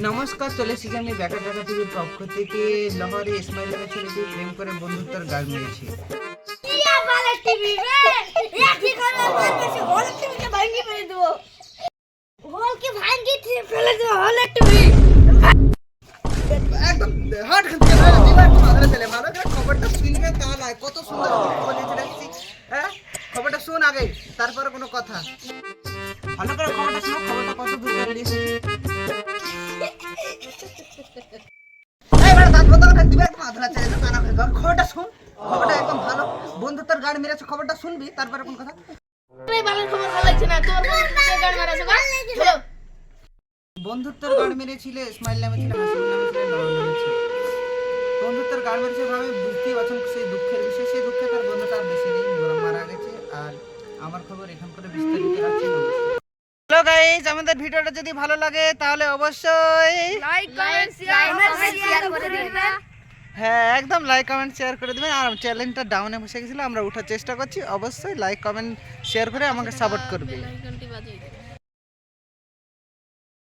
নমস্কার চলে এসেছি আমি ব্যাকা টাকা টিভির পক্ষ থেকে। লহরে ইসমাইল নামের ছেলেকে প্রেম করে বন্ধুত্বের গান মেরেছি হয়। কত সুন্দর খবর হ্যাঁ? খবরটা শুন আগে তারপরে কোনো কথা। ভালো করে খবরটা শুনো খবরটা দিবে একদম কানা খবরটা শুন। খবরটা একদম ভালো। বন্ধুত্বের গান মেরেছে খবরটা শুনবি তারপরে কোন কথা? বন্ধুত্বের গান মেরেছিল ইসমাইল নামে ছিল বন্ধুত্বের গান মেরেছে ভাবে বুঝতেই পারছেন সেই দুঃখের বিষয়। সেই দুঃখে তার বন্ধুটা আর বেশি নেই মারা গেছে। আর আমার খবর এখান করে বিস্তারিত গাইজ আমাদের ভিডিওটা যদি ভালো লাগে তাহলে অবশ্যই লাইক কমেন্ট শেয়ার করে দিবেন। হ্যাঁ একদম লাইক কমেন্ট শেয়ার করে দেবেন। আর চ্যানেলটা ডাউনে বসে গেছিল আমরা উঠার চেষ্টা করছি। অবশ্যই লাইক কমেন্ট শেয়ার করে আমাকে সাপোর্ট করবে। আইকনটি বাজিয়ে দিবেন।